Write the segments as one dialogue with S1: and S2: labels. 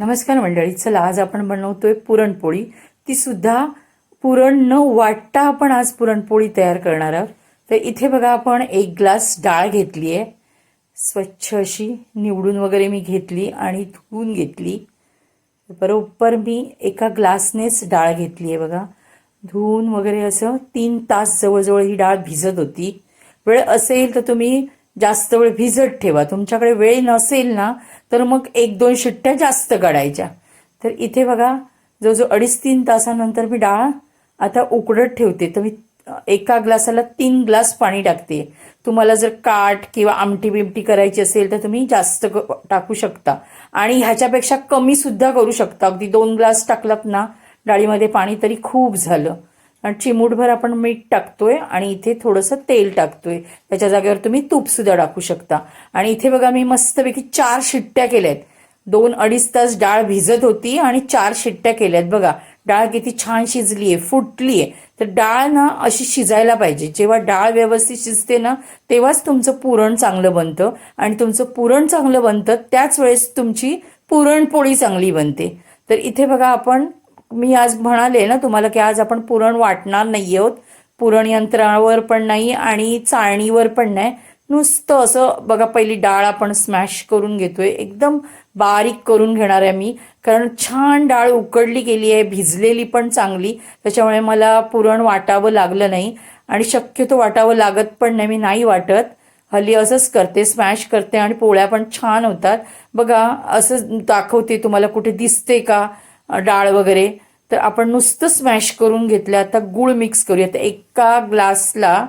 S1: नमस्कार मंडळी चला आज आपण बनवतोय पुरणपोळी. ती सुद्धा पुरण न वाटता आपण आज पुरणपोळी तयार करणार आहोत. तर इथे बघा आपण एक ग्लास डाळ घेतली आहे. स्वच्छ अशी निवडून वगैरे मी घेतली आणि धुवून घेतली. बरोबर मी एका ग्लासनेच डाळ घेतली आहे बघा. धुवून वगैरे असं तीन तास जवळजवळ ही डाळ भिजत होती. वेळ असेल तर तुम्ही जास्त वेळ भिजत ठेवा. तुमच्याकडे वेळ नसेल ना तर मग एक दोन शिट्ट्या जास्त काढायच्या. तर इथे बघा जवळजवळ अडीच तीन तासानंतर मी डाळ आता उकडत ठेवते. तर मी एका ग्लासाला तीन ग्लास पाणी टाकते. तुम्हाला जर काट किंवा आमटी बिमटी करायची असेल तर तुम्ही जास्त क- टाकू शकता. आणि ह्याच्यापेक्षा कमी सुद्धा करू शकता. अगदी दोन ग्लास टाकलात ना डाळीमध्ये पाणी तरी खूप झालं. चिमूटभर आपण मीठ टाकतोय आणि इथे थोडंसं तेल टाकतोय. त्याच्या जागेवर तुम्ही तूपसुद्धा टाकू शकता. आणि इथे बघा मी मस्तपैकी चार शिट्ट्या केल्या आहेत दोन अडीच तास डाळ भिजत होती आणि चार शिट्ट्या केल्यात. बघा डाळ किती छान शिजली आहे फुटली आहे तर डाळ ना अशी शिजायला पाहिजे. जेव्हा डाळ व्यवस्थित शिजते ना तेव्हाच तुमचं पुरण चांगलं बनतं. आणि तुमचं पुरण चांगलं बनतं त्याच वेळेस तुमची पुरणपोळी चांगली बनते. तर इथे बघा आपण मी आज म्हणाले ना तुम्हाला की आज आपण पुरण वाटणार नाही आहोत. पुरण यंत्रावर पण नाही आणि चाळणीवर पण नाही. नुसतं असं बघा पहिली डाळ आपण स्मॅश करून घेतोय. एकदम बारीक करून घेणार आहे मी. कारण छान डाळ उकडली गेली आहे भिजलेली पण चांगली. त्याच्यामुळे मला पुरण वाटावं लागलं नाही. आणि शक्यतो वाटावं लागत पण नाही मी नाही वाटत. हल्ली असंच करते स्मॅश करते आणि पोळ्या पण छान होतात. बघा असं दाखवते तुम्हाला कुठे दिसते का? डाळ वगैरे तर आपण नुसतं स्मॅश करून घेतलं आता गुळ मिक्स करूया. तर एका ग्लासला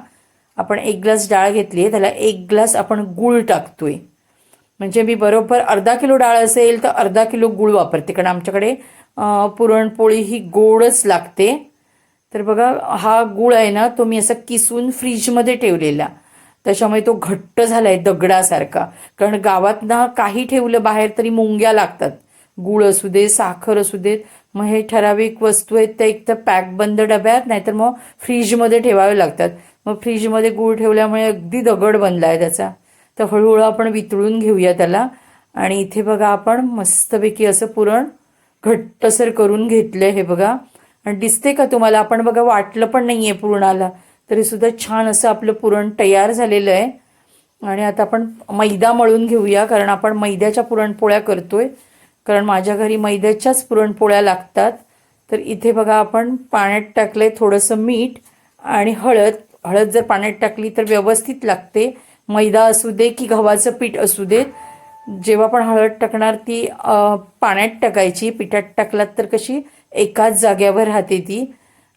S1: आपण एक ग्लास डाळ घेतली आहे त्याला एक ग्लास आपण गुळ टाकतोय. म्हणजे मी बरोबर अर्धा किलो डाळ असेल तर अर्धा किलो गुळ वापरते. कारण आमच्याकडे पुरणपोळी ही गोडच लागते. तर बघा हा गुळ आहे ना तो मी असा किसून फ्रीजमध्ये ठेवलेला. त्याच्यामुळे तो घट्ट झाला आहे दगडासारखा. कारण गावात ना काही ठेवलं बाहेर तरी मुंग्या लागतात. गुळ असू दे साखर असू देत मग हे ठराविक वस्तू आहेत त्या एक तर पॅक बंद डब्यात नाहीतर मग फ्रीजमध्ये ठेवावे लागतात. मग फ्रीजमध्ये गूळ ठेवल्यामुळे अगदी दगड बनला आहे त्याचा. तर हळूहळू आपण वितळून घेऊया त्याला. आणि इथे बघा आपण मस्तपैकी असं पुरण घट्टसर करून घेतलं हे बघा. आणि दिसते का तुम्हाला? आपण बघा वाटलं पण नाही आहे पुरणाला. तरी सुद्धा छान असं आपलं पुरण तयार झालेलं आहे. आणि आता आपण मैदा मळून घेऊया कारण आपण मैद्याच्या पुरणपोळ्या करतोय. कारण माझ्या घरी मैद्याच्याच पुरणपोळ्या लागतात. तर इथे बघा आपण पाण्यात टाकले थोडंसं मीठ आणि हळद. हळद जर पाण्यात टाकली तर व्यवस्थित लागते. मैदा असू दे की गव्हाचं पीठ असू देत. जेव्हा पण हळद टाकणार ती पाण्यात टाकायची. पिठात टाकलात तर कशी एकाच जाग्यावर राहते ती.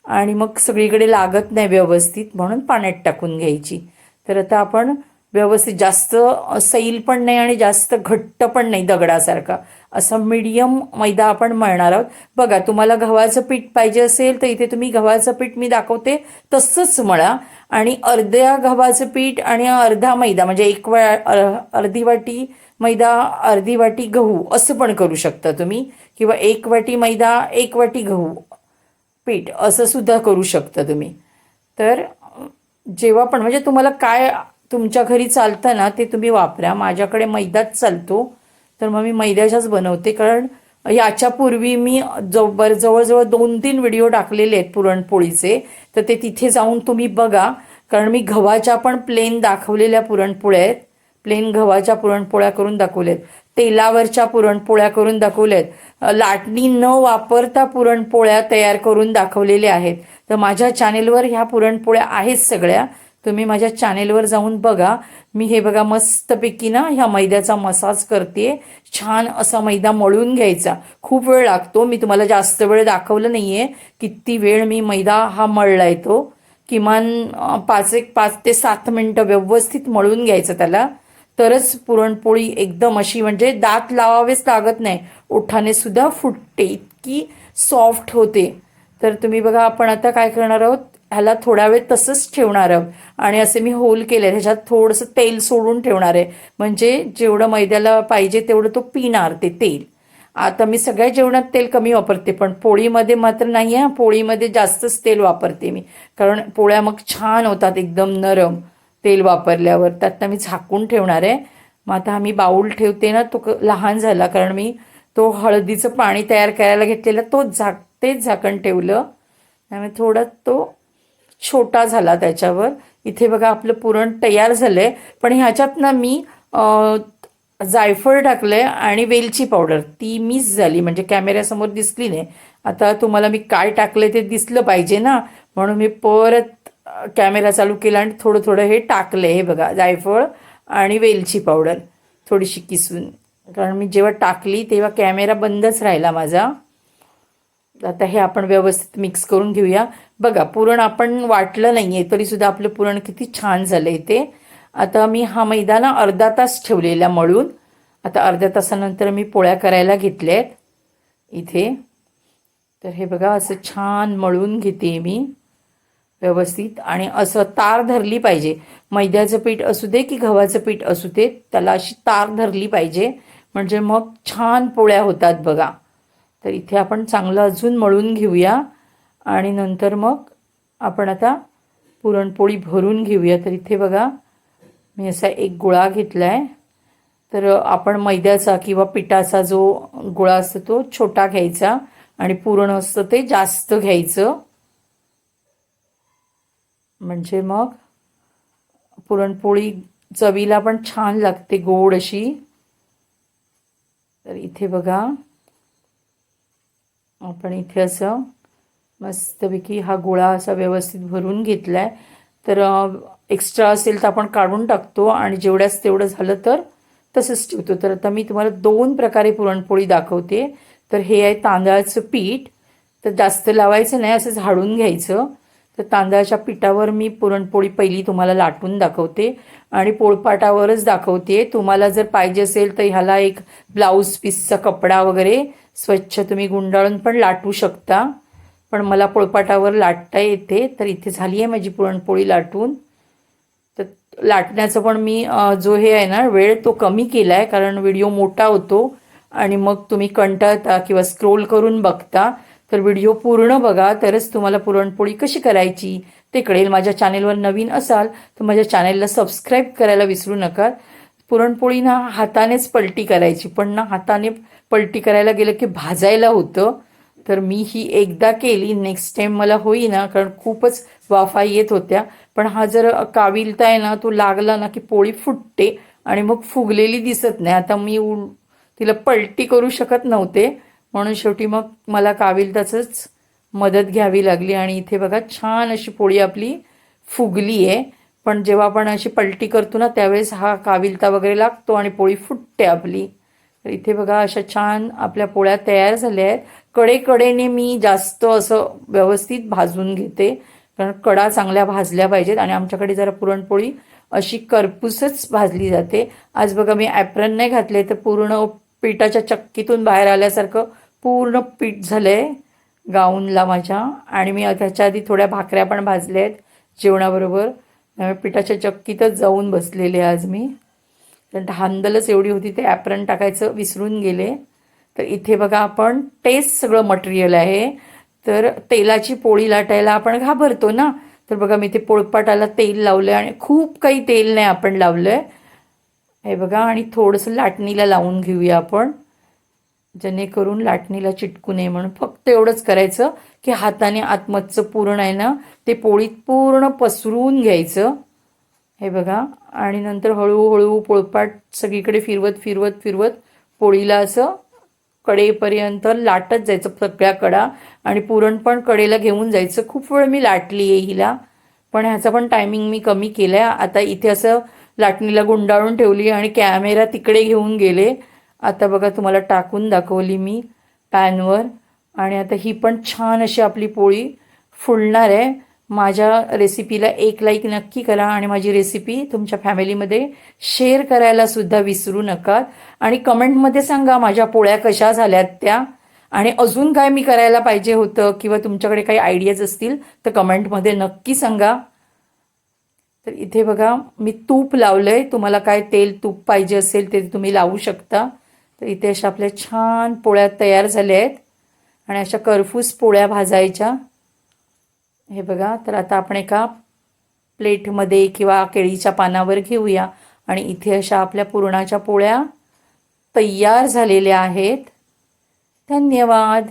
S1: आणि मग सगळीकडे लागत नाही व्यवस्थित म्हणून पाण्यात टाकून घ्यायची. तर आता आपण व्यवस्थित जास्त सैल पण नाही आणि जास्त घट्ट पण नाही दगडासारखा. असं मीडियम मैदा आपण मळणार आहोत. बघा तुम्हाला गव्हाचं पीठ पाहिजे असेल तर इथे तुम्ही गव्हाचं पीठ मी दाखवते. तसंच मळा. आणि अर्ध्या गव्हाचं पीठ आणि अर्धा मैदा म्हणजे एक वा अर्धी वाटी मैदा अर्धी वाटी गहू असं पण करू शकता तुम्ही. किंवा एक वाटी मैदा एक वाटी गहू पीठ असं सुद्धा करू शकता तुम्ही. तर जेव्हा पण म्हणजे तुम्हाला काय तुमच्या घरी चालतं ना ते तुम्ही वापरा. माझ्याकडे मैदाच चालतो. तर मग मी मैद्याच्याच बनवते. कारण याच्यापूर्वी मी जवळ जवळजवळ दोन तीन व्हिडिओ टाकलेले आहेत पुरणपोळीचे. तर ते तिथे जाऊन तुम्ही बघा. कारण मी गव्हाच्या पण प्लेन दाखवलेल्या पुरणपोळ्या आहेत. प्लेन गव्हाच्या पुरणपोळ्या करून दाखवल्यात. तेलावरच्या पुरणपोळ्या करून दाखवल्यात. आहेत लाटणी न वापरता पुरणपोळ्या तयार करून दाखवलेल्या आहेत. तर माझ्या चॅनेलवर ह्या पुरणपोळ्या आहेत सगळ्या. तुम्ही माझ्या चॅनेलवर जाऊन बघा. मी हे बघा मस्तपैकी ना ह्या मैद्याचा मसाज करते छान असा मैदा मळून घ्यायचा. खूप वेळ लागतो. मी तुम्हाला जास्त वेळ दाखवलं नाही आहे किती वेळ मी मैदा हा मळला येतो किमान पाच एक पाच ते सात मिनटं व्यवस्थित मळून घ्यायचं त्याला. तरच पुरणपोळी एकदम अशी म्हणजे दात लावावेच लागत नाही. ओठाने सुद्धा फुटते. इतकी सॉफ्ट होते. तर तुम्ही बघा आपण आता काय करणार आहोत? ह्याला थोडा वेळ तसंच ठेवणार आणि असे मी होल केले ह्याच्यात थोडंसं तेल सोडून ठेवणार आहे. म्हणजे जेवढं मैद्याला पाहिजे तेवढं तो पिणार ते तेल. आता मी सगळ्या जेवणात तेल कमी वापरते पण पोळीमध्ये मात्र नाही आहे पोळीमध्ये जास्तच तेल वापरते मी. कारण पोळ्या मग छान होतात एकदम नरम तेल वापरल्यावर. त्यातनं मी झाकून ठेवणार आहे. मग आता मी बाऊल ठेवते ना तो क- लहान झाला कारण मी तो हळदीचं पाणी तयार करायला घेतलेला तो झाक तेच झाकण ठेवलं. त्यामुळे थोडा तो छोटा झाला त्याच्यावर. इथे बघा आपलं पुरण तयार झालं आहे पण ह्याच्यात ना मी जायफळ जायफळ आहे आणि वेलची पावडर. ती मिस झाली. म्हणजे कॅमेऱ्यासमोर दिसली नाही. आता तुम्हाला मी काय टाकलं ते दिसलं पाहिजे ना. म्हणून मी परत कॅमेरा चालू केला आणि थोडं थोडं हे टाकलं हे बघा जायफळ आणि वेलची पावडर. थोडीशी किसून. कारण मी जेव्हा टाकली तेव्हा कॅमेरा बंदच राहिला माझा. आता हे आपण व्यवस्थित मिक्स करून घेऊया. बघा पुरण आपण वाटलं नाही आहे तरीसुद्धा आपलं पुरण किती छान झालं आहे ते. आता मी हा मैदा ना अर्धा तास ठेवलेला मळून. आता अर्ध्या तासानंतर मी पोळ्या करायला घेतल्या आहेत इथे. तर हे बघा असं छान मळून घेते मी. व्यवस्थित. आणि असं तार धरली पाहिजे. मैद्याचं पीठ असू दे की गव्हाचं पीठ असू दे त्याला अशी तार धरली पाहिजे. म्हणजे मग छान पोळ्या होतात बघा. तर इथे आपण चांगलं अजून मळून घेऊया. आणि नंतर मग आपण आता पुरणपोळी भरून घेऊया. तर इथे बघा मी असा एक गोळा घेतला आहे तर आपण मैद्याचा किंवा पिठाचा जो गोळा असतो तो छोटा घ्यायचा. आणि पुरण असतं ते जास्त घ्यायचं. म्हणजे मग पुरणपोळी चवीला पण छान लागते गोड अशी. तर इथे बघा आपण इथे असं मस्तपैकी हा गोळा असा व्यवस्थित भरून घेतला आहे तर एक्स्ट्रा असेल तर आपण काढून टाकतो आणि जेवढ्याच तेवढं झालं तर तसंच ठेवतो. तर आता मी तुम्हाला दोन प्रकारे पुरणपोळी दाखवते. तर हे आहे तांदळाचं पीठ. तर जास्त लावायचं नाही असं झाडून घ्यायचं. तर तांदळाच्या पिठावर मी पुरणपोळी पहिली तुम्हाला लाटून दाखवते आणि पोळपाटावरच दाखवते. तुम्हाला जर पाहिजे असेल तर ह्याला एक ब्लाऊज पीसचा कपडा वगैरे स्वच्छ तुम्ही गुंडाळून पण लाटू शकता. पण मला पोळपाटावर लाटता येते. तर इथे झाली आहे माझी पुरणपोळी लाटून. तर लाटण्याचं पण मी जो हे आहे ना वेळ तो कमी केला आहे कारण व्हिडिओ मोठा होतो. आणि मग तुम्ही कंटाळता किंवा स्क्रोल करून बघता. तर व्हिडिओ पूर्ण बघा तरच तुम्हाला पुरणपोळी कशी करायची ते कळेल. माझ्या चॅनेलवर नवीन असाल तर माझ्या चॅनेलला सबस्क्राईब करायला विसरू नका. पुरणपोळी ना हातानेच पलटी करायची पण ना हाताने पलटी करायला गेलं की भाजायला होतं. तर मी ही एकदा केली नेक्स्ट टाइम मला होईना कारण खूपच वाफा येत होत्या. पण हा जर काविलता आहे ना तो लागला ना की पोळी फुटते आणि मग फुगलेली दिसत नाही. आता मी तिला पलटी करू शकत नव्हते. म्हणून शेवटी मग मला काविलताचंच मदत घ्यावी लागली आणि इथे बघा छान अशी पोळी आपली फुगली आहे. पण जेव्हा आपण अशी पलटी करतो ना त्यावेळेस हा काविलता वगैरे लागतो आणि पोळी फुटते आपली. तर इथे बघा अशा छान आपल्या पोळ्या तयार झाल्या आहेत. कडेकडेने मी जास्त असं व्यवस्थित भाजून घेते. कारण कडा चांगल्या भाजल्या पाहिजेत आणि आमच्याकडे जरा पुरणपोळी अशी करपूसच भाजली जाते. आज बघा मी ॲप्रन नाही घातले तर पूर्ण पिठाच्या चक्कीतून बाहेर आल्यासारखं पूर्ण पीठ झालं आहे गाऊनला माझ्या. आणि मी त्याच्या आधी थोड्या भाकऱ्या पण भाजल्या आहेत जेवणाबरोबर. त्यामुळे पिठाच्या चक्कीतच जाऊन बसलेले आज मी. तर धांदलच एवढी होती ते ॲप्रन टाकायचं विसरून गेले. तर इथे बघा आपण टेस्ट सगळं मटेरियल आहे. तर तेलाची पोळी लाटायला आपण घाबरतो ना? तर बघा मी ते पोळपाटाला तेल लावलं आहे आणि खूप काही तेल नाही आपण लावलं आहे हे बघा आणि थोडंसं लाटणीला लावून घेऊया आपण. जेणेकरून लाटणीला चिटकू नये म्हणून फक्त एवढंच करायचं की हाताने आतमधचं पुरण आहे ना ते पोळीत पूर्ण पसरून घ्यायचं. हे बघा. आणि नंतर हळूहळू पोळपाट सगळीकडे फिरवत फिरवत फिरवत पोळीला असं कडेपर्यंत लाटत जायचं सगळ्या कडा. आणि पुरण पण कडेला घेऊन जायचं. खूप वेळ मी लाटली आहे हिला. पण ह्याचा पण टायमिंग मी कमी केला आहे आता इथे असं लाटणीला गुंडाळून ठेवली आणि कॅमेरा तिकडे घेऊन गेले. आता बघा तुम्हाला टाकून दाखवली मी पॅनवर. आणि आता ही पण छान अशी आपली पोळी फुलणार आहे. माझ्या रेसिपीला एक लाईक नक्की करा आणि माझी रेसिपी तुमच्या फॅमिलीमध्ये शेअर करायला सुद्धा विसरू नका. आणि कमेंटमध्ये सांगा माझ्या पोळ्या कशा झाल्यात त्या. आणि अजून काय मी करायला पाहिजे होतं किंवा तुमच्याकडे काही आयडियाज असतील तर कमेंटमध्ये नक्की सांगा. तर इथे बघा मी तूप लावलं आहे तुम्हाला काय तेल तूप पाहिजे असेल ते तुम्ही लावू शकता. तर इथे अशा आपल्या छान पोळ्या तयार झाल्या आहेत आणि अशा करफूस पोळ्या भाजायच्या. हे बघा तर आता आपण एका प्लेटमध्ये किंवा केळीच्या पानावर घेऊया. आणि इथे अशा आपल्या पुरणाच्या पोळ्या तयार झालेल्या आहेत. धन्यवाद.